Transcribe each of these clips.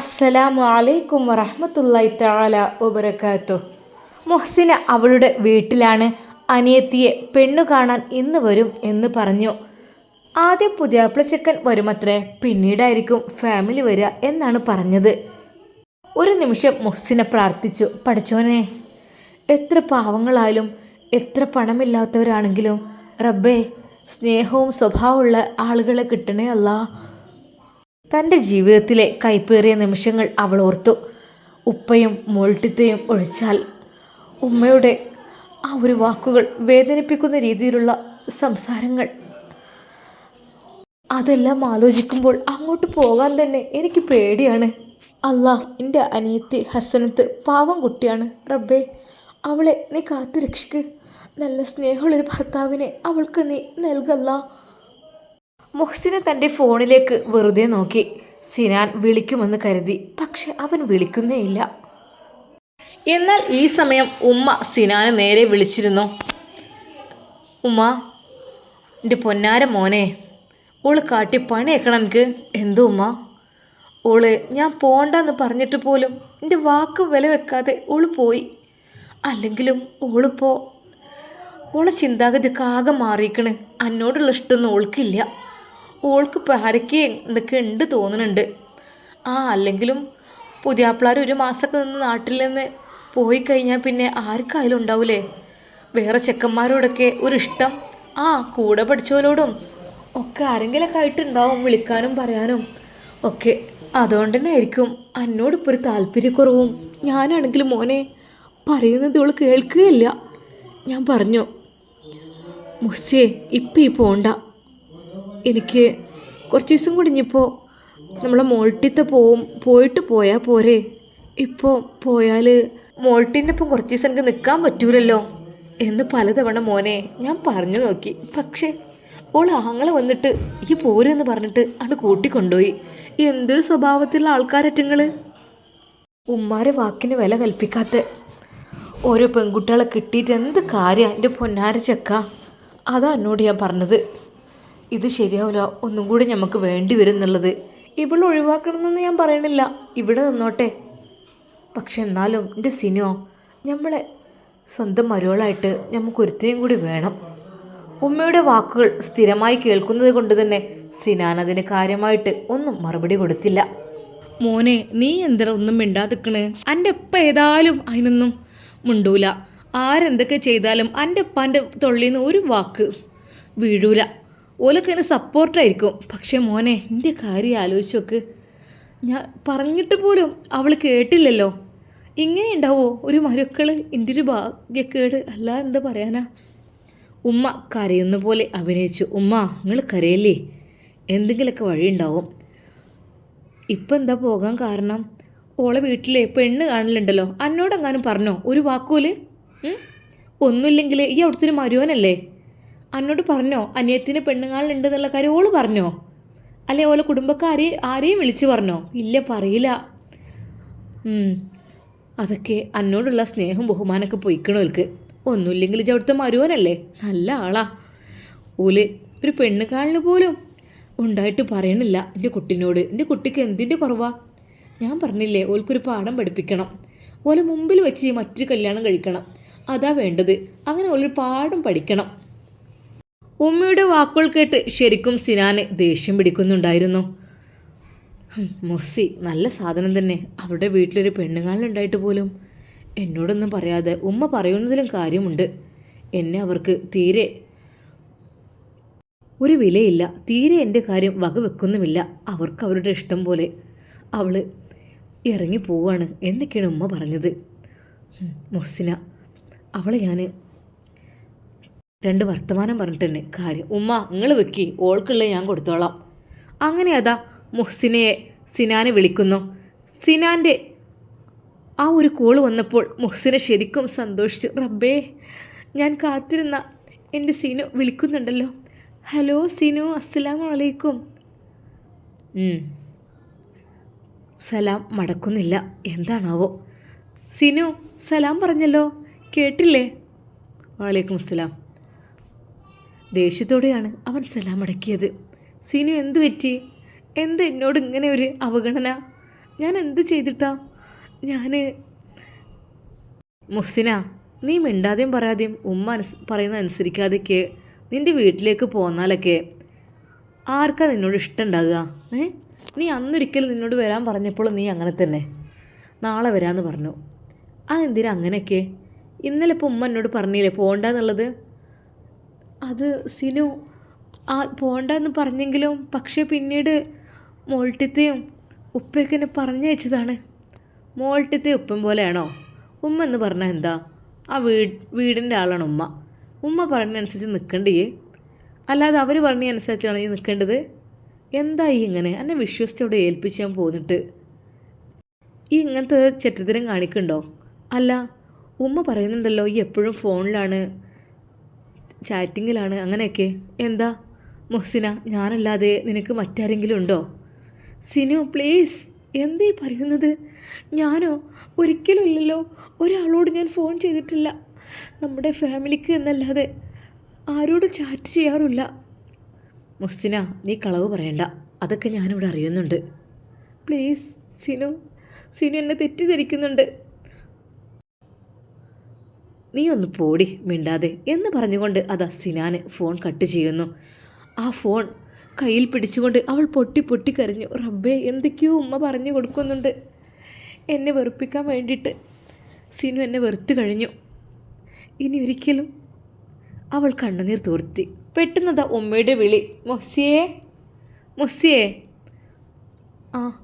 അസ്സലാമു അലൈക്കും വറഹമത്തല്ലായി താല വബറകാത്തു. മൊഹ്സിന അവളുടെ വീട്ടിലാണ് അനിയത്തിയെ പെണ്ണു കാണാൻ ഇന്ന് വരും എന്ന് പറഞ്ഞു. ആദ്യം പുതിയാപ്പിള ചെക്കൻ വരുമത്രേ പിന്നീടായിരിക്കും ഫാമിലി വരിക എന്നാണ് പറഞ്ഞത്. ഒരു നിമിഷം മൊഹ്സിനെ പ്രാർത്ഥിച്ചു പഠിച്ചോനെ എത്ര പാവങ്ങളായാലും എത്ര പണമില്ലാത്തവരാണെങ്കിലും റബ്ബേ സ്നേഹവും സ്വഭാവമുള്ള ആളുകളെ കിട്ടണേ അല്ലാ തന്റെ ജീവിതത്തിലെ കൈപ്പേറിയ നിമിഷങ്ങൾ അവൾ ഓർത്തു. ഉപ്പയും മോൾട്ടിത്തയും ഒഴിച്ചാൽ ഉമ്മയുടെ ആ ഒരു വാക്കുകൾ വേദനിപ്പിക്കുന്ന രീതിയിലുള്ള സംസാരങ്ങൾ. അതെല്ലാം ആലോചിക്കുമ്പോൾ അങ്ങോട്ട് പോകാൻ തന്നെ എനിക്ക് പേടിയാണ്. അല്ലാ എന്റെ അനിയത്തി ഹസനത്ത് പാവം കുട്ടിയാണ്. റബ്ബേ അവളെ നീ കാത്തു രക്ഷിക്ക് നല്ല സ്നേഹമുള്ളൊരു ഭർത്താവിനെ അവൾക്ക് നീ നൽകല്ല മുഹ്സിന തന്റെ ഫോണിലേക്ക് വെറുതെ നോക്കി. സിനാൻ വിളിക്കുമെന്ന് കരുതി പക്ഷെ അവൻ വിളിക്കുന്നേയില്ല. എന്നാൽ ഈ സമയം ഉമ്മ സിനാന് നേരെ വിളിച്ചിരുന്നു. ഉമ്മ എന്റെ പൊന്നാര മോനെ ഓൾ കാട്ടി പണിയേക്കണം എനിക്ക്. എന്തോ ഉമ്മ? ഓൾ ഞാൻ പോണ്ടെന്ന് പറഞ്ഞിട്ട് പോലും എന്റെ വാക്ക് വില വെക്കാതെ ഓൾ പോയി. അല്ലെങ്കിലും ഓളിപ്പോൾ ഓളെ ചിന്താഗതിയൊക്കെ ആകെ മാറിയിക്കണ് എന്നോടുള്ള ഇഷ്ടമൊന്നും ഓൾക്കില്ല. ഓൾക്ക് പരക്കി എന്തൊക്കെ ഉണ്ട് തോന്നുന്നുണ്ട്. ആ അല്ലെങ്കിലും പുതിയാപ്പിളാർ ഒരു മാസമൊക്കെ നിന്ന് നാട്ടിൽ നിന്ന് പോയി കഴിഞ്ഞാൽ പിന്നെ ആർക്കായാലും ഉണ്ടാവൂലേ? വേറെ ചെക്കന്മാരോടൊക്കെ ഒരു ഇഷ്ടം ആ കൂടെ പഠിച്ചവരോടും ഒക്കെ ആരെങ്കിലൊക്കെ ആയിട്ടുണ്ടാവും വിളിക്കാനും പറയാനും. ഒക്കെ അതുകൊണ്ട് തന്നെ ആയിരിക്കും എന്നോടിപ്പോൾ ഒരു താല്പര്യക്കുറവും. ഞാനാണെങ്കിലും മോനെ പറയുന്നത് ഇവൾ കേൾക്കുകയില്ല. ഞാൻ പറഞ്ഞു മുസ്സിയെ ഇപ്പം ഈ പോണ്ട. എനിക്ക് കുറച്ച് ദിവസം കൂടി ഇനിയിപ്പോൾ നമ്മളെ മോൾട്ടിത്തെ പോവും പോയിട്ട് പോയാൽ പോരെ. ഇപ്പോൾ പോയാൽ മോൾട്ടിന്റെ ഒപ്പം കുറച്ച് ദിവസം എനിക്ക് നിൽക്കാൻ പറ്റൂലല്ലോ എന്ന് പലതവണ മോനെ ഞാൻ പറഞ്ഞു നോക്കി. പക്ഷേ ഓൾ ആങ്ങളെ വന്നിട്ട് ഈ പോരെന്ന് പറഞ്ഞിട്ട് ആണ് കൂട്ടിക്കൊണ്ടുപോയി. എന്തൊരു സ്വഭാവത്തിലുള്ള ആൾക്കാരറ്റങ്ങൾ ഉമ്മാരെ വാക്കിന് വില കൽപ്പിക്കാത്ത ഓരോ പെൺകുട്ടികളെ കിട്ടിയിട്ട് എന്ത് കാര്യമാണ് എന്റെ പൊന്നാര ചെക്ക? അതാ എന്നോട് ഞാൻ പറഞ്ഞത്. ഇത് ശരിയാവില്ല. ഒന്നും കൂടി നമുക്ക് വേണ്ടി വരും എന്നുള്ളത്. ഇവിടെ ഒഴിവാക്കണമെന്ന് ഞാൻ പറയണില്ല. ഇവിടെ നിന്നോട്ടെ. പക്ഷെ എന്നാലും എന്റെ സിനോ നമ്മളെ സ്വന്തം മരുവളായിട്ട് നമുക്ക് ഒരുത്തിനെയും കൂടി വേണം. ഉമ്മയുടെ വാക്കുകൾ സ്ഥിരമായി കേൾക്കുന്നത് കൊണ്ട് തന്നെ സിനാൻ അതിന് കാര്യമായിട്ട് ഒന്നും മറുപടി കൊടുത്തില്ല. മോനെ നീ എന്താ ഒന്നും മിണ്ടാതിക്കണ്? എന്റെ ഉപ്പ ഏതായാലും അതിനൊന്നും മുണ്ടൂല. ആരെന്തൊക്കെ ചെയ്താലും എന്റെ ഉപ്പാന്റെ തൊള്ളിന്ന് ഒരു വാക്ക് വീഴൂല. ഓലൊക്കെ അതിന് സപ്പോർട്ടായിരിക്കും പക്ഷേ മോനെ എന്റെ കാര്യം ആലോചിച്ച് നോക്ക്. ഞാൻ പറഞ്ഞിട്ട് പോലും അവൾ കേട്ടില്ലല്ലോ. ഇങ്ങനെ ഉണ്ടാവോ? ഒരു മരുക്കൾ എന്റെ ഒരു ഭാഗ്യക്കേട് അല്ല എന്താ പറയാനാ? ഉമ്മ കരയുന്ന പോലെ അഭിനയിച്ചു. ഉമ്മ നിങ്ങൾ കരയല്ലേ? എന്തെങ്കിലുമൊക്കെ വഴിയുണ്ടാവും ഇപ്പം എന്താ പോകാൻ കാരണം? ഓളെ വീട്ടിലെ പെണ്ണ് കാണലുണ്ടല്ലോ. അന്നോടെങ്ങാനും പറഞ്ഞോ? ഒരു വാക്കൂൽ? ഒന്നുമില്ലെങ്കിൽ ഈ അവിടുത്തെ ഒരു മരുവനല്ലേ അന്നോട് പറഞ്ഞോ അനിയത്തിന് പെണ്ണുങ്ങളുണ്ടെന്നുള്ള കാര്യം ഓൾ പറഞ്ഞോ? അല്ലെ ഓലെ കുടുംബക്കാരെ ആരെയും വിളിച്ചു പറഞ്ഞോ? ഇല്ല പറയില്ല. അതൊക്കെ അന്നോടുള്ള സ്നേഹം ബഹുമാനമൊക്കെ പൊയ്ക്കണോൽക്ക് ഒന്നുമില്ലെങ്കിൽ അവിടുത്തെ മരുവനല്ലേ? നല്ല ആളാ. ഓൽ ഒരു പെണ്ണുകാളിന് പോലും ഉണ്ടായിട്ട് പറയണില്ല എന്റെ കുട്ടിനോട്. എന്റെ കുട്ടിക്ക് എന്തിന്റെ കുറവാ? ഞാൻ പറഞ്ഞില്ലേ ഓൽക്കൊരു പാഠം പഠിപ്പിക്കണം. ഓലെ മുമ്പിൽ വെച്ച് മറ്റൊരു കല്യാണം കഴിക്കണം. അതാ വേണ്ടത്. അങ്ങനെ ഓലൊരു പാഠം പഠിക്കണം. ഉമ്മയുടെ വാക്കുകൾ കേട്ട് ശരിക്കും സിനാന് ദേഷ്യം പിടിക്കുന്നുണ്ടായിരുന്നു. മൊസ്സി നല്ല സാധനം തന്നെ. അവരുടെ വീട്ടിലൊരു പെണ്ണുകാലുണ്ടായിട്ട് പോലും. എന്നോടൊന്നും പറയാതെ ഉമ്മ പറയുന്നതിലും കാര്യമുണ്ട്. എന്നെ അവർക്ക് തീരെ ഒരു വിലയില്ല. തീരെ എന്റെ കാര്യം വകവെക്കുന്നുമില്ല. അവർക്ക് അവരുടെ ഇഷ്ടം പോലെ അവൾ ഇറങ്ങി പോവാണ് എന്നൊക്കെയാണ് ഉമ്മ പറഞ്ഞത്. മൊസ്സിന അവളെ ഞാൻ രണ്ട് വർത്തമാനം പറഞ്ഞിട്ട് തന്നെ കാര്യം ഉമ്മ നിങ്ങൾ വെക്കി ഓൾക്കുള്ള ഞാൻ കൊടുത്തോളാം. അങ്ങനെ അതാ മുഹ്സിനയെ സിനാനെ വിളിക്കുന്നു. സിനാന്റെ ആ ഒരു കോൾ വന്നപ്പോൾ മുഹ്സിനെ ശരിക്കും സന്തോഷിച്ചു റബ്ബേ ഞാൻ കാത്തിരുന്ന എന്റെ സിനു വിളിക്കുന്നുണ്ടല്ലോ. ഹലോ സിനു അസ്സലാം വലൈക്കും. സലാം മടക്കുന്നില്ല. എന്താണാവോ? സിനു സലാം പറഞ്ഞല്ലോ. കേട്ടില്ലേ? വാലേക്കും അസ്സലാം ദേഷ്യത്തോടെയാണ് അവൻ സലാം അടക്കിയത് സീനു എന്ത് പറ്റി? എന്ത് എന്നോട് ഇങ്ങനെ ഒരു അവഗണന? ഞാൻ എന്ത് ചെയ്തിട്ടാ? ഞാൻ മുസിന നീ മിണ്ടാതെയും പറയാതെയും ഉമ്മ അനുസ് പറയുന്ന അനുസരിക്കാതെയൊക്കെ നിന്റെ വീട്ടിലേക്ക് പോന്നാലൊക്കെ ആർക്കാ നിന്നോട് ഇഷ്ടം ഉണ്ടാകുക ഏ? നീ അന്നൊരിക്കൽ നിന്നോട് വരാൻ പറഞ്ഞപ്പോൾ നീ അങ്ങനെ തന്നെ. നാളെ വരാമെന്ന് പറഞ്ഞു. അതെന്തിനാ അങ്ങനെയൊക്കെ? ഇന്നലെ ഇപ്പോൾ ഉമ്മ എന്നോട് പറഞ്ഞില്ലേ പോകണ്ടെന്നുള്ളത് അത് സിനു ആ പോണ്ടെന്ന് പറഞ്ഞെങ്കിലും പക്ഷേ പിന്നീട് മോൾട്ടിത്തയും ഉപ്പയൊക്കെ എന്നെ പറഞ്ഞയച്ചതാണ്. മോൾട്ടിത്തെ ഉപ്പൻ പോലെയാണോ? ഉമ്മ എന്ന് പറഞ്ഞാൽ എന്താ? ആ വീട് വീടിന്റെ ആളാണ് ഉമ്മ. ഉമ്മ പറഞ്ഞനുസരിച്ച് നിൽക്കണ്ടേ അല്ലാതെ അവർ പറഞ്ഞ അനുസരിച്ചാണ് നീ നിൽക്കേണ്ടത് ഈ ഇങ്ങനെ? എന്നെ വിശ്വസിച്ചവിടെ ഏൽപ്പിച്ച് ഞാൻ പോന്നിട്ട്. ഈ ഇങ്ങനത്തെ ചരിത്രം കാണിക്കുന്നുണ്ടോ? അല്ല ഉമ്മ പറയുന്നുണ്ടല്ലോ ഈ എപ്പോഴും ഫോണിലാണ്. ചാറ്റിങ്ങിലാണ്. അങ്ങനെയൊക്കെ. എന്താ? മുഹ്സിന ഞാനല്ലാതെ നിനക്ക് മറ്റാരെങ്കിലും ഉണ്ടോ? സിനു പ്ലീസ് എന്തേ പറയുന്നത്? ഞാനോ? ഒരിക്കലും ഇല്ലല്ലോ. ഒരാളോട് ഞാൻ ഫോൺ ചെയ്തിട്ടില്ല. നമ്മുടെ ഫാമിലിക്ക് എന്നല്ലാതെ ആരോട് ചാറ്റ് ചെയ്യാറില്ല. മുഹ്സിന നീ കളവ് പറയണ്ട. അതൊക്കെ ഞാനിവിടെ അറിയുന്നുണ്ട്. പ്ലീസ് സിനു. സിനു എന്നെ തെറ്റിദ്ധരിക്കുന്നുണ്ട്. നീ ഒന്ന് പോടി മിണ്ടാതെ എന്ന് പറഞ്ഞുകൊണ്ട് അതാ സിനാന് ഫോൺ കട്ട് ചെയ്യുന്നു. ആ ഫോൺ കയ്യിൽ പിടിച്ചുകൊണ്ട് അവൾ പൊട്ടി പൊട്ടി കരഞ്ഞു. റബ്ബേ എന്തൊക്കെയോ ഉമ്മ പറഞ്ഞു കൊടുക്കുന്നുണ്ട്. എന്നെ വെറുപ്പിക്കാൻ വേണ്ടിയിട്ട് സിനു എന്നെ വെറുത്തു കഴിഞ്ഞു. ഇനി ഒരിക്കലും അവൾ കണ്ണുനീർ തോർത്തി. പെട്ടെന്നതാ ഉമ്മയുടെ വിളി. മൊസിയേ മൊസിയേ. ആ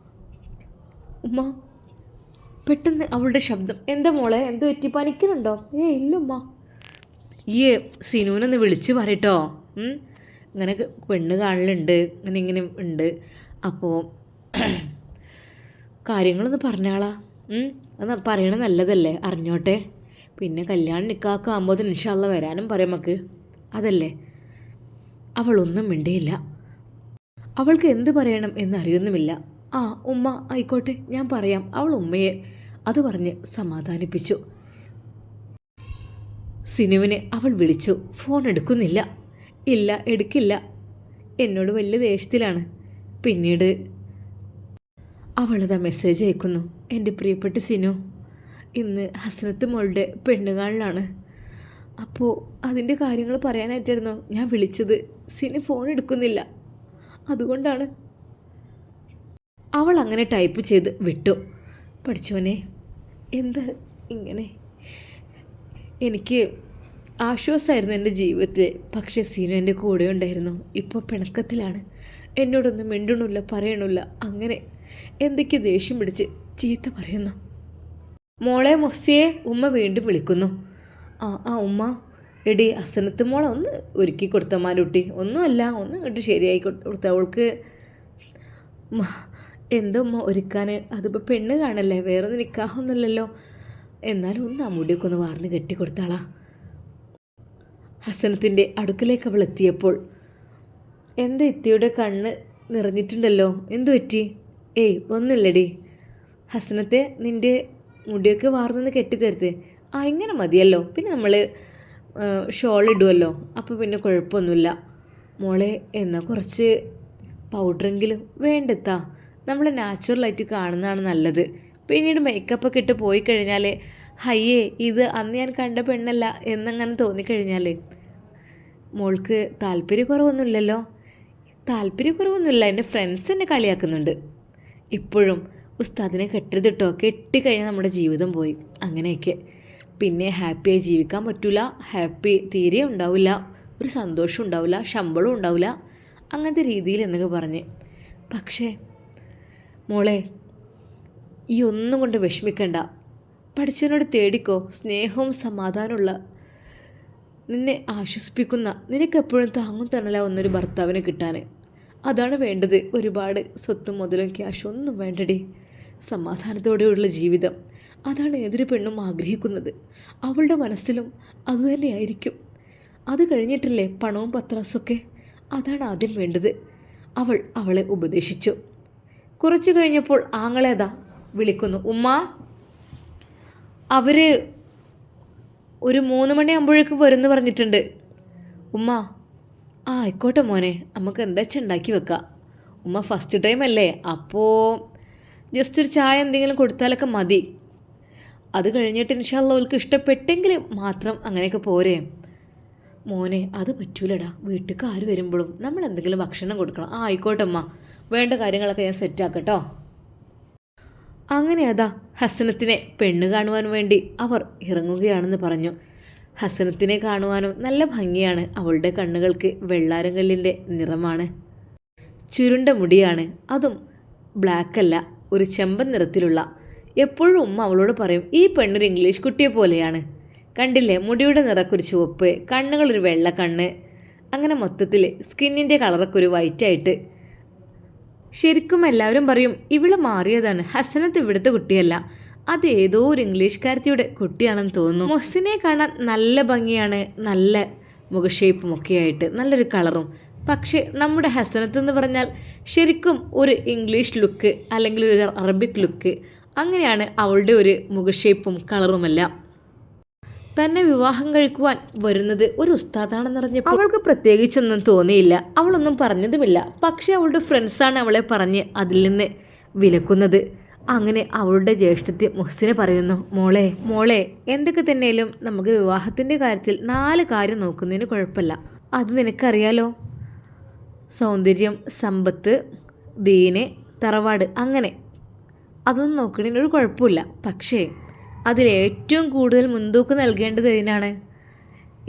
ഉമ്മ. പെട്ടെന്ന് അവളുടെ ശബ്ദം. എന്താ മോളെ? എന്ത് പറ്റി? പനിക്കുന്നുണ്ടോ? ഏ ഇല്ലമ്മ. ഈ സിനുവിനൊന്ന് വിളിച്ച് പറയട്ടോ. അങ്ങനെ പെണ്ണ് കാണലുണ്ട്. അങ്ങനെ ഇങ്ങനെ ഉണ്ട്. അപ്പോൾ കാര്യങ്ങളൊന്ന് പറഞ്ഞാളാ. അത് പറയണത് നല്ലതല്ലേ? അറിഞ്ഞോട്ടെ. പിന്നെ കല്യാണം നിക്കാക്ക ആകുമ്പോൾ ഇൻഷാല്ല വരാനും പറയാം നമുക്ക്. അതല്ലേ? അവളൊന്നും മിണ്ടിയില്ല. അവൾക്ക് എന്ത് പറയണം എന്നറിയുന്നുമില്ല. ആ ഉമ്മ ആയിക്കോട്ടെ ഞാൻ പറയാം. അവൾ ഉമ്മയെ അത് പറഞ്ഞ് സമാധാനിപ്പിച്ചു. സിനുവിനെ അവൾ വിളിച്ചു. ഫോൺ എടുക്കുന്നില്ല. ഇല്ല എടുക്കില്ല. എന്നോട് വലിയ ദേഷ്യത്തിലാണ്. പിന്നീട് അവളതാ മെസ്സേജ് അയക്കുന്നു. എന്റെ പ്രിയപ്പെട്ട സിനു ഇന്ന് ഹസനത്ത് മോളുടെ പെണ്ണുകാളിലാണ് അപ്പോൾ അതിന്റെ കാര്യങ്ങൾ പറയാനായിട്ടായിരുന്നു ഞാൻ വിളിച്ചത്. സിനു ഫോൺ എടുക്കുന്നില്ല. അതുകൊണ്ടാണ് അവൾ അങ്ങനെ ടൈപ്പ് ചെയ്ത് വിട്ടു. പഠിച്ചോനെ എന്ത് ഇങ്ങനെ? എനിക്ക് ആശ്വാസമായിരുന്നു എന്റെ ജീവിതത്തിൽ. പക്ഷേ സീനു എന്റെ കൂടെ ഉണ്ടായിരുന്നു. ഇപ്പോൾ പിണക്കത്തിലാണ്. എന്നോടൊന്നും മിണ്ടണില്ല പറയണില്ല അങ്ങനെ എന്തൊക്കെ ദേഷ്യം പിടിച്ച് ചീത്ത പറയുന്നു. മോളെ മൊസിയെ ഉമ്മ വീണ്ടും വിളിക്കുന്നു. ആ ആ ഉമ്മ. എടി അസനത്ത് മോളെ ഒന്ന് ഒരുക്കി കൊടുത്തമ്മാനുട്ടി ഒന്നുമല്ല ഒന്ന് ഇട്ട് ശരിയായി കൊടുത്ത. അവൾക്ക് മ, എന്താ ഉമ്മ ഒരുക്കാൻ അതിപ്പോൾ പെണ്ണ് കാണല്ലേ വേറെ നിൽക്കാവുന്നില്ലല്ലോ എന്നാലും ഒന്ന് ആ മുടിയൊക്കെ ഒന്ന് വാർന്ന് കെട്ടിക്കൊടുത്താളാ. ഹസനത്തിന്റെ അടുക്കലേക്ക് അവൾ എത്തിയപ്പോൾ എന്താ ഇത്തിയുടെ കണ്ണ് നിറഞ്ഞിട്ടുണ്ടല്ലോ എന്തു പറ്റി? ഏയ് ഒന്നുമില്ലടി. ഹസനത്തെ നിന്റെ മുടിയൊക്കെ വാർന്നൊന്ന് കെട്ടിത്തരുത്ത്. ആ ഇങ്ങനെ മതിയല്ലോ. പിന്നെ നമ്മൾ ഷോൾ ഇടുമല്ലോ അപ്പോൾ പിന്നെ കുഴപ്പമൊന്നുമില്ല. മോളെ എന്നാൽ കുറച്ച് പൗഡറെങ്കിലും വേണ്ടെത്താ. നമ്മൾ നാച്ചുറലായിട്ട് കാണുന്നതാണ് നല്ലത്. പിന്നീട് മേക്കപ്പൊക്കെ ഇട്ട് പോയി കഴിഞ്ഞാൽ ഹയ്യേ ഇത് അന്ന് ഞാൻ കണ്ട പെണ്ണല്ല എന്നങ്ങനെ തോന്നിക്കഴിഞ്ഞാൽ മോൾക്ക് താല്പര്യക്കുറവൊന്നുമില്ലല്ലോ. താല്പര്യക്കുറവൊന്നുമില്ല. എന്റെ ഫ്രണ്ട്സ് എന്നെ കളിയാക്കുന്നുണ്ട്. ഇപ്പോഴും ഉസ്താദിനെ കെട്ടരുതിട്ടോ കെട്ടിക്കഴിഞ്ഞാൽ നമ്മുടെ ജീവിതം പോയി. അങ്ങനെയൊക്കെ. പിന്നെ ഹാപ്പിയായി ജീവിക്കാൻ പറ്റില്ല ഹാപ്പി തീരെ ഉണ്ടാവില്ല. ഒരു സന്തോഷം ഉണ്ടാവില്ല. ശമ്പളം ഉണ്ടാവില്ല. അങ്ങനത്തെ രീതിയിൽ എന്നൊക്കെ പറഞ്ഞ്. പക്ഷേ മോളെ ഈ ഒന്നും കൊണ്ട് വിഷമിക്കണ്ട. പഠിച്ചവനോട് തേടിക്കോ സ്നേഹവും സമാധാനമുള്ള നിന്നെ ആശ്വസിപ്പിക്കുന്ന നിനക്കെപ്പോഴും താങ്ങും തണലാവുന്ന ഒരു ഭർത്താവിനെ കിട്ടാൻ അതാണ് വേണ്ടത്. ഒരുപാട് സ്വത്തും മുതലും ക്യാഷും ഒന്നും വേണ്ടടി. സമാധാനത്തോടെയുള്ള ജീവിതം. അതാണ് ഏതൊരു പെണ്ണും ആഗ്രഹിക്കുന്നത്. അവളുടെ മനസ്സിലും അതുതന്നെയായിരിക്കും അത് കഴിഞ്ഞിട്ടില്ലേ പണവും പത്രാസൊക്കെ അതാണ് ആദ്യം വേണ്ടത്. അവൾ അവളെ ഉപദേശിച്ചു. കുറച്ച് കഴിഞ്ഞപ്പോൾ ആങ്ങളേതാ വിളിക്കുന്നു. ഉമ്മ അവർ ഒരു മൂന്ന് മണിയാകുമ്പോഴേക്കും എന്ന് പറഞ്ഞിട്ടുണ്ട്. ഉമ്മ ആ ആയിക്കോട്ടെ മോനെ നമുക്ക് എന്താ ഉണ്ടാക്കി വെക്കാം. ഉമ്മ ഫസ്റ്റ് ടൈം അല്ലേ? അപ്പോൾ ജസ്റ്റ് ഒരു ചായ എന്തെങ്കിലും കൊടുത്താലൊക്കെ മതി. അത് കഴിഞ്ഞിട്ട് ഇൻഷാല്ല അവൾക്ക് ഇഷ്ടപ്പെട്ടെങ്കിൽ മാത്രം അങ്ങനെയൊക്കെ പോരെ. മോനെ അത് പറ്റൂലടാ. വീട്ടിൽ ആര് വരുമ്പോഴും നമ്മൾ എന്തെങ്കിലും ഭക്ഷണം കൊടുക്കണം. ആ ആയിക്കോട്ടെ അമ്മ വേണ്ട കാര്യങ്ങളൊക്കെ ഞാൻ സെറ്റാക്കട്ടോ അങ്ങനെ അതാ ഹസനത്തിനെ പെണ്ണ് കാണുവാൻ വേണ്ടി അവർ ഇറങ്ങുകയാണെന്ന് പറഞ്ഞു. ഹസനത്തിനെ കാണുവാനും നല്ല ഭംഗിയാണ് അവളുടെ കണ്ണുകൾക്ക് വെള്ളാരങ്കല്ലിന്റെ നിറമാണ്. ചുരുണ്ട മുടിയാണ് അതും ബ്ലാക്ക് അല്ല ഒരു ചെമ്പൻ നിറത്തിലുള്ള. എപ്പോഴും ഉമ്മ അവളോട് പറയും ഈ പെണ്ണൊരു ഇംഗ്ലീഷ് കുട്ടിയെ പോലെയാണ്. കണ്ടില്ലേ മുടിയുടെ നിറക്കൊരു ചുവപ്പ് കണ്ണുകളൊരു വെള്ള കണ്ണ്. അങ്ങനെ മൊത്തത്തിൽ സ്കിന്നിന്റെ കളറൊക്കെ ഒരു വൈറ്റായിട്ട് ശരിക്കും എല്ലാവരും പറയും ഇവൾ മാറിയതാണ്. ഹസനത്ത് ഇവിടുത്തെ കുട്ടിയല്ല. അത് ഏതോ ഒരു ഇംഗ്ലീഷ്കാരത്തിയുടെ കുട്ടിയാണെന്ന് തോന്നുന്നു. മൊഹസിനെ കാണാൻ നല്ല ഭംഗിയാണ്. നല്ല മുഖഷേപ്പും ഒക്കെ ആയിട്ട് നല്ലൊരു കളറും. പക്ഷേ നമ്മുടെ ഹസനത്ത് എന്ന് പറഞ്ഞാൽ ശരിക്കും ഒരു ഇംഗ്ലീഷ് ലുക്ക് അല്ലെങ്കിൽ ഒരു അറബിക് ലുക്ക്. അങ്ങനെയാണ് അവളുടെ ഒരു മുഖഷേപ്പും കളറുമെല്ലാം. തന്നെ വിവാഹം കഴിക്കുവാൻ വരുന്നത് ഒരു ഉസ്താദാണെന്നറിഞ്ഞപ്പോൾ അവൾക്ക് പ്രത്യേകിച്ചൊന്നും തോന്നിയില്ല. അവളൊന്നും പറഞ്ഞതുമില്ല. പക്ഷേ അവളുടെ ഫ്രണ്ട്സാണ് അവളെ പറഞ്ഞ് അതിൽ നിന്ന് വിലക്കുന്നത്. അങ്ങനെ അവളുടെ ജ്യേഷ്ഠത്തി മുഹസിനെ പറയുന്നു മോളെ മോളെ എന്തൊക്കെ തന്നെയാലും നമുക്ക് വിവാഹത്തിന്റെ കാര്യത്തിൽ നാല് കാര്യം നോക്കുന്നതിന് കുഴപ്പമില്ല. അത് നിനക്കറിയാലോ? സൗന്ദര്യം സമ്പത്ത് ദീന് തറവാട് അങ്ങനെ. അതൊന്നും നോക്കണതിന് ഒരു കുഴപ്പമില്ല. പക്ഷേ അതിലേറ്റവും കൂടുതൽ മുൻതൂക്കം നൽകേണ്ടത് ഇതിനാണ്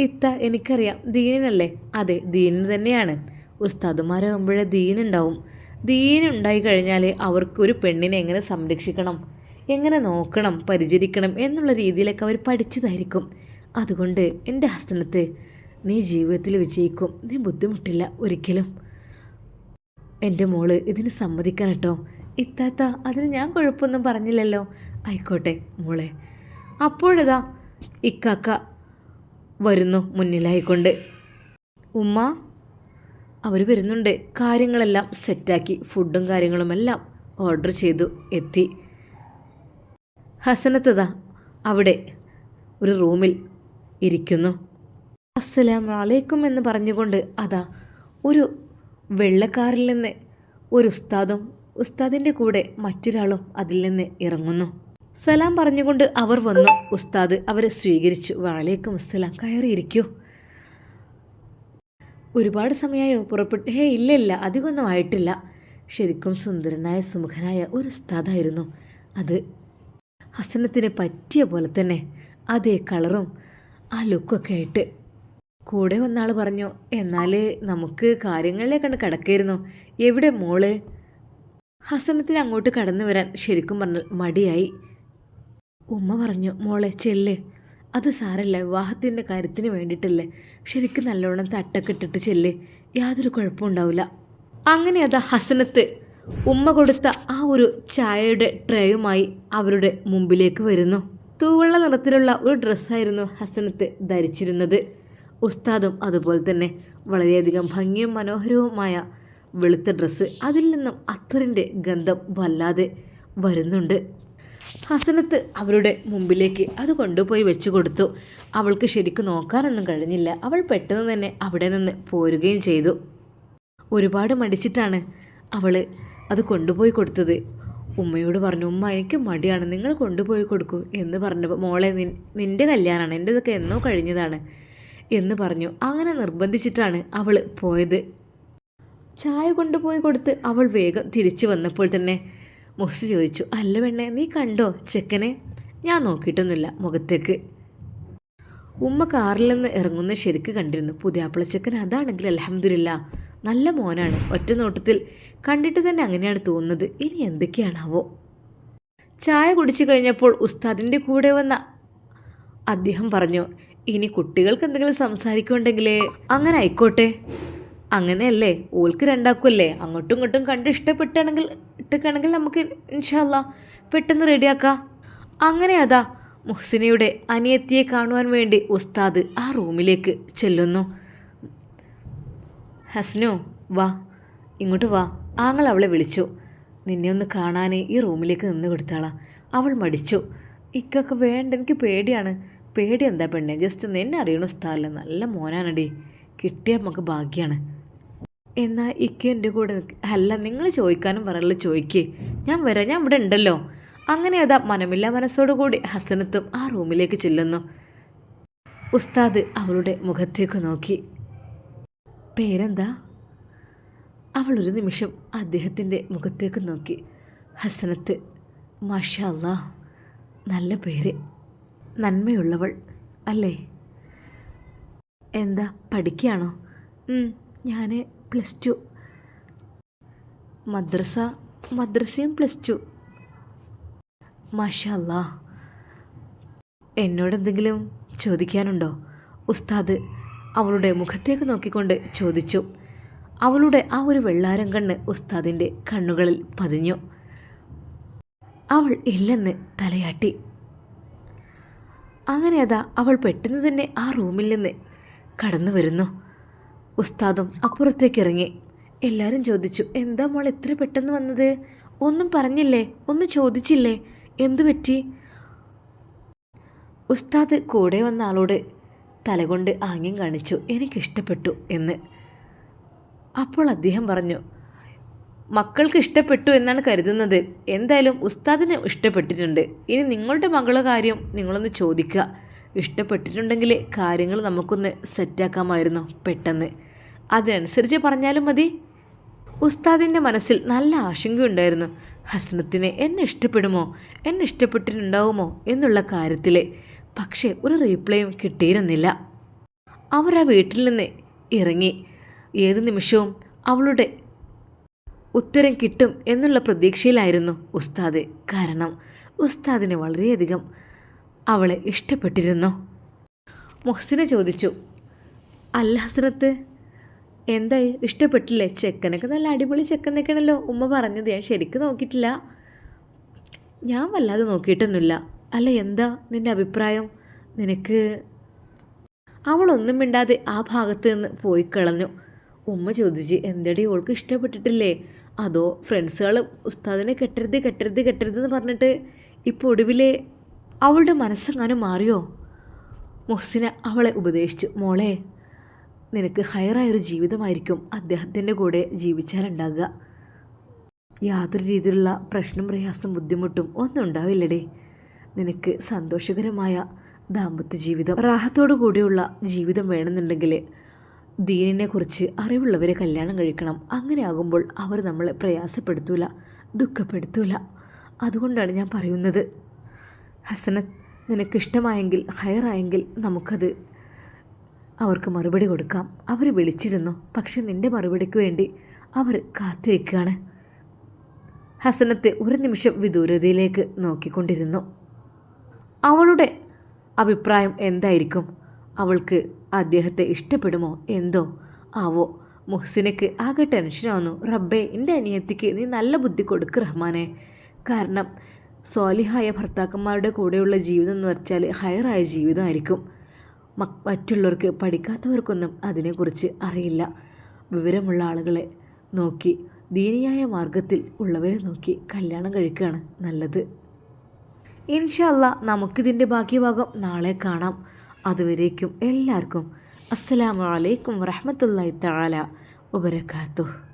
ഇത്ത എനിക്കറിയാം. ദീനിനല്ലേ? അതെ ദീനിന് തന്നെയാണ്. ഉസ്താദുമാരാകുമ്പോഴേ ദീനുണ്ടാവും ദീനുണ്ടായി കഴിഞ്ഞാൽ അവർക്കൊരു പെണ്ണിനെ എങ്ങനെ സംരക്ഷിക്കണം? എങ്ങനെ നോക്കണം? പരിചരിക്കണം? എന്നുള്ള രീതിയിലൊക്കെ അവർ പഠിച്ചതായിരിക്കും. അതുകൊണ്ട് എന്റെ ഹസ്തനത്ത് നീ ജീവിതത്തിൽ വിജയിക്കും. നീ ബുദ്ധിമുട്ടില്ല ഒരിക്കലും. എന്റെ മോൾ ഇതിന് സമ്മതിക്കാൻ കേട്ടോ. ഇത്താത്ത അതിന് ഞാൻ കുഴപ്പമൊന്നും പറഞ്ഞില്ലല്ലോ. ആയിക്കോട്ടെ മോളെ. അപ്പോഴതാ ഇക്കാക്ക വരുന്നു മുന്നിലായിക്കൊണ്ട്. ഉമ്മ അവർ വരുന്നുണ്ട്. കാര്യങ്ങളെല്ലാം സെറ്റാക്കി. ഫുഡും കാര്യങ്ങളുമെല്ലാം ഓർഡർ ചെയ്തു എത്തി. ഹസനത്തതാ അവിടെ ഒരു റൂമിൽ ഇരിക്കുന്നു. അസ്സലാമു അലൈക്കും എന്ന് പറഞ്ഞുകൊണ്ട് അതാ ഒരു വെള്ളക്കാറിൽ നിന്ന് ഒരു ഉസ്താദും ഉസ്താദിന്റെ കൂടെ മറ്റൊരാളും അതിൽ നിന്ന് ഇറങ്ങുന്നു. സലാം പറഞ്ഞുകൊണ്ട് അവർ വന്നു. ഉസ്താദ് അവരെ സ്വീകരിച്ചു. വാളേക്കും അസ്സലാം. കയറിയിരിക്കൂ. ഒരുപാട് സമയമായോ പുറപ്പെട്ട്. ഹേ ഇല്ല ഇല്ല അധികമൊന്നും ആയിട്ടില്ല. ശരിക്കും സുന്ദരനായ സുമുഖനായ ഒരു ഉസ്താദായിരുന്നു അത്. ഹസനത്തിന് പറ്റിയ പോലെ തന്നെ അതേ കളറും ആ ലുക്കൊക്കെ ആയിട്ട്. കൂടെ വന്ന വന്നാൾ പറഞ്ഞു എന്നാൽ നമുക്ക് കാര്യങ്ങളിലേക്കാണ് കിടക്കായിരുന്നു. എവിടെ മോൾ? ഹസനത്തിന് അങ്ങോട്ട് കടന്നു വരാൻ ശരിക്കും പറഞ്ഞാൽ മടിയായി. ഉമ്മ പറഞ്ഞു മോളെ ചെല്ല്. അത് സാരല്ല വിവാഹത്തിന്റെ കാര്യത്തിന് വേണ്ടിയിട്ടല്ലേ ശരിക്കും നല്ലോണം തട്ടൊക്കെ ഇട്ടിട്ട് ചെല്ല്. യാതൊരു കുഴപ്പമുണ്ടാവില്ല അങ്ങനെ അതാ ഹസനത്ത് ഉമ്മ കൊടുത്ത ആ ഒരു ചായയുടെ ട്രേയുമായി അവരുടെ മുമ്പിലേക്ക് വരുന്നു. തൂവെള്ള നിറത്തിലുള്ള ഒരു ഡ്രസ്സായിരുന്നു ഹസനത്ത് ധരിച്ചിരുന്നത്. ഉസ്താദും അതുപോലെ തന്നെ വളരെയധികം ഭംഗിയും മനോഹരവുമായ വെളുത്ത ഡ്രസ്സ് അതിൽ നിന്നും അത്തറിന്റെ ഗന്ധം വല്ലാതെ വരുന്നുണ്ട്. ഹസനത്ത് അവരുടെ മുമ്പിലേക്ക് അത് കൊണ്ടുപോയി വെച്ച് കൊടുത്തു. അവൾക്ക് ശരിക്കും നോക്കാനൊന്നും കഴിഞ്ഞില്ല. അവൾ പെട്ടെന്ന് തന്നെ അവിടെ നിന്ന് പോരുകയും ചെയ്തു. ഒരുപാട് മടിച്ചിട്ടാണ് അവൾ അത് കൊണ്ടുപോയി കൊടുത്തത്. ഉമ്മയോട് പറഞ്ഞു ഉമ്മ എനിക്ക് മടിയാണ്. നിങ്ങൾ കൊണ്ടുപോയി കൊടുക്കൂ എന്ന് പറഞ്ഞപ്പോൾ മോളെ നിൻ നിന്റെ കല്യാണമാണ് എന്റെതൊക്കെ എന്നോ കഴിഞ്ഞതാണ് എന്ന് പറഞ്ഞു. അങ്ങനെ നിർബന്ധിച്ചിട്ടാണ് അവൾ പോയത്. ചായ കൊണ്ടുപോയി കൊടുത്ത് അവൾ വേഗം തിരിച്ചു വന്നപ്പോൾ തന്നെ മുഹസ് ചോദിച്ചു അല്ല പെണ്ണെ നീ കണ്ടോ ചെക്കനെ? ഞാൻ നോക്കിയിട്ടൊന്നുമില്ല മുഖത്തേക്ക്. ഉമ്മ കാറിൽ നിന്ന് ഇറങ്ങുന്ന ശരിക്ക് കണ്ടിരുന്നു. പുതിയാപ്പിള ചെക്കൻ അതാണെങ്കിൽ അലഹമില്ല നല്ല മോനാണ് ഒറ്റ നോട്ടത്തിൽ കണ്ടിട്ട് തന്നെ അങ്ങനെയാണ് തോന്നുന്നത്. ഇനി എന്തൊക്കെയാണാവോ? ചായ കുടിച്ചു കഴിഞ്ഞപ്പോൾ ഉസ്താദിന്റെ കൂടെ വന്ന അദ്ദേഹം പറഞ്ഞു ഇനി കുട്ടികൾക്ക് എന്തെങ്കിലും സംസാരിക്കുന്നുണ്ടെങ്കിൽ അങ്ങനെ ആയിക്കോട്ടെ. അങ്ങനെയല്ലേ? ഓൾക്ക് രണ്ടാക്കുമല്ലേ അങ്ങോട്ടും ഇങ്ങോട്ടും കണ്ട് ഇഷ്ടപ്പെട്ടാണെങ്കിൽ ഇട്ടൊക്കെയാണെങ്കിൽ നമുക്ക് ഇൻഷാല്ല പെട്ടെന്ന് റെഡിയാക്കാം. അങ്ങനെ അതാ മുഹ്സിനയുടെ അനിയത്തിയെ കാണുവാൻ വേണ്ടി ഉസ്താദ് ആ റൂമിലേക്ക് ചെല്ലുന്നു. ഹസ്നു വാ. ഇങ്ങോട്ട് വാ. ആങ്ങൾ അവളെ വിളിച്ചു. നിന്നെ ഒന്ന് കാണാനേ ഈ റൂമിലേക്ക് നിന്ന് കൊടുത്താളാ. അവൾ മടിച്ചു. ഇക്കൊക്കെ വേണ്ട എനിക്ക് പേടിയാണ്. പേടി എന്താ പെണ്ണെ? ജസ്റ്റ് ഒന്ന് എന്നെ അറിയണ സ്ഥലം നല്ല മോനാണടി. കിട്ടിയാൽ നമുക്ക് ഭാഗ്യമാണ് എന്നാൽ ഇക്ക എന്റെ കൂടെ അല്ല നിങ്ങൾ ചോദിക്കാനും പറയല്ല ചോദിക്കേ. ഞാൻ വരാം. ഞാൻ ഇവിടെ ഉണ്ടല്ലോ. അങ്ങനെ അതാ മനമില്ല മനസ്സോടുകൂടി ഹസനത്തും ആ റൂമിലേക്ക് ചെല്ലുന്നു. ഉസ്താദ് അവളുടെ മുഖത്തേക്ക് നോക്കി. പേരെന്താ? അവൾ ഒരു നിമിഷം അദ്ദേഹത്തിന്റെ മുഖത്തേക്ക് നോക്കി. ഹസനത്ത് മാഷാ അല്ലാ നല്ല പേര്. നന്മയുള്ളവൾ അല്ലേ? എന്താ പഠിക്കുകയാണോ? ഞാൻ പ്ലസ് ടു. മദ്രസ മദ്രസയും പ്ലസ് ടു. മാഷല്ല. എന്നോട് എന്തെങ്കിലും ചോദിക്കാനുണ്ടോ? ഉസ്താദ് അവളുടെ മുഖത്തേക്ക് നോക്കിക്കൊണ്ട് ചോദിച്ചു. അവളുടെ ആ ഒരു വെള്ളാരം കണ്ണ് ഉസ്താദിന്റെ കണ്ണുകളിൽ പതിഞ്ഞു. അവൾ ഇല്ലെന്ന് തലയാട്ടി. അങ്ങനെ അതാ അവൾ പെട്ടെന്ന് തന്നെ ആ റൂമിൽ നിന്ന് കടന്നു വരുന്നു ഉസ്താദും അപ്പുറത്തേക്ക് ഇറങ്ങി എല്ലാവരും ചോദിച്ചു എന്താ മോൾ എത്ര പെട്ടെന്ന് വന്നത്? ഒന്നും പറഞ്ഞില്ലേ? ഒന്ന് ചോദിച്ചില്ലേ? എന്തു പറ്റി? ഉസ്താദ് കൂടെ വന്ന ആളോട് തലകൊണ്ട് ആംഗ്യം കാണിച്ചു എനിക്കിഷ്ടപ്പെട്ടു എന്ന്. അപ്പോൾ അദ്ദേഹം പറഞ്ഞു മക്കൾക്ക് ഇഷ്ടപ്പെട്ടു എന്നാണ് കരുതുന്നത്. എന്തായാലും ഉസ്താദിന് ഇഷ്ടപ്പെട്ടിട്ടുണ്ട്. ഇനി നിങ്ങളുടെ മകളുടെ കാര്യം നിങ്ങളൊന്ന് ചോദിക്കുക. ഇഷ്ടപ്പെട്ടിട്ടുണ്ടെങ്കിൽ കാര്യങ്ങൾ നമുക്കൊന്ന് സെറ്റാക്കാമായിരുന്നു പെട്ടെന്ന്. അതിനനുസരിച്ച് പറഞ്ഞാലും മതി. ഉസ്താദിന്റെ മനസ്സിൽ നല്ല ആശങ്കയുണ്ടായിരുന്നു ഹസനത്തിനെ എന്നെ ഇഷ്ടപ്പെടുമോ? എന്നെ ഇഷ്ടപ്പെട്ടിട്ടുണ്ടാവുമോ? എന്നുള്ള കാര്യത്തിൽ പക്ഷേ ഒരു റീപ്ലൈയും കിട്ടിയിരുന്നില്ല. അവർ ആ വീട്ടിൽ നിന്ന് ഇറങ്ങി. ഏത് നിമിഷവും അവളുടെ ഉത്തരം കിട്ടും എന്നുള്ള പ്രതീക്ഷയിലായിരുന്നു ഉസ്താദ്. കാരണം ഉസ്താദിന് വളരെയധികം അവളെ ഇഷ്ടപ്പെട്ടിരുന്നു. മുഹ്സിനെ ചോദിച്ചു അല്ല ഹസനത്ത് എന്തായി ഇഷ്ടപ്പെട്ടില്ലേ ചെക്കനൊക്കെ? നല്ല അടിപൊളി ചെക്കനൊക്കെയാണല്ലോ. ഉമ്മ പറഞ്ഞത്. ഞാൻ ശരിക്കും നോക്കിയിട്ടില്ല. ഞാൻ വല്ലാതെ നോക്കിയിട്ടൊന്നുമില്ല. അല്ല എന്താ നിന്റെ അഭിപ്രായം? നിനക്ക് അവളൊന്നും മിണ്ടാതെ ആ ഭാഗത്ത് നിന്ന് പോയി കളഞ്ഞു. ഉമ്മ ചോദിച്ച് എന്തടി ഓൾക്ക് ഇഷ്ടപ്പെട്ടിട്ടില്ലേ? അതോ ഫ്രണ്ട്സുകൾ ഉസ്താദിനെ കെട്ടരുത് കെട്ടരുത് കെട്ടരുത് എന്ന് പറഞ്ഞിട്ട് ഇപ്പോൾ ഒടുവിൽ അവളുടെ മനസ്സെങ്ങാനും മാറിയോ? മുഹ്സിന അവളെ ഉപദേശിച്ചു മോളെ നിനക്ക് ഹയറായൊരു ജീവിതമായിരിക്കും അദ്ദേഹത്തിന്റെ കൂടെ ജീവിച്ചാലുണ്ടാകുക യാതൊരു രീതിയിലുള്ള പ്രശ്നം പ്രയാസം ബുദ്ധിമുട്ടും ഒന്നും ഉണ്ടാവില്ലടേ. നിനക്ക് സന്തോഷകരമായ ദാമ്പത്യ ജീവിതം റാഹത്തോടു കൂടിയുള്ള ജീവിതം വേണമെന്നുണ്ടെങ്കിൽ ദീനിനെക്കുറിച്ച് അറിവുള്ളവരെ കല്യാണം കഴിക്കണം. അങ്ങനെ ആകുമ്പോൾ അവർ നമ്മളെ പ്രയാസപ്പെടുത്തൂല ദുഃഖപ്പെടുത്തൂല. അതുകൊണ്ടാണ് ഞാൻ പറയുന്നത്. ഹസനത്ത് നിനക്കിഷ്ടമായെങ്കിൽ ഹയറായെങ്കിൽ നമുക്കത് അവർക്ക് മറുപടി കൊടുക്കാം. അവർ വിളിച്ചിരുന്നു. പക്ഷെ നിന്റെ മറുപടിക്ക് വേണ്ടി അവർ കാത്തിരിക്കുകയാണ്. ഹസനത്തെ ഒരു നിമിഷം വിദൂരതയിലേക്ക് നോക്കിക്കൊണ്ടിരുന്നു. അവളുടെ അഭിപ്രായം എന്തായിരിക്കും? അവൾക്ക് അദ്ദേഹത്തെ ഇഷ്ടപ്പെടുമോ? എന്തോ? ആവോ മുഹ്സിനക്ക് ആകെ ടെൻഷനാവുന്നു റബ്ബേ എന്റെ അനിയത്തിക്ക് നീ നല്ല ബുദ്ധി കൊടുക്ക് റഹ്മാനെ. കാരണം സ്വാലിഹായ ഭർത്താക്കന്മാരുടെ കൂടെയുള്ള ജീവിതം എന്ന് വെച്ചാൽ ഹയറായ ജീവിതമായിരിക്കും. മറ്റുള്ളവർക്ക് പഠിക്കാത്തവർക്കൊന്നും അതിനെക്കുറിച്ച് അറിയില്ല. വിവരമുള്ള ആളുകളെ നോക്കി ദീനിയായ മാർഗത്തിൽ ഉള്ളവരെ നോക്കി കല്യാണം കഴിക്കുകയാണ് നല്ലത്. ഇൻഷല്ല നമുക്കിതിന്റെ ബാക്കി ഭാഗം നാളെ കാണാം. അതുവരേക്കും എല്ലാവർക്കും അസ്സലാമു അലൈക്കും വറഹമത്തല്ലാ തആല വബറകാതുഹു.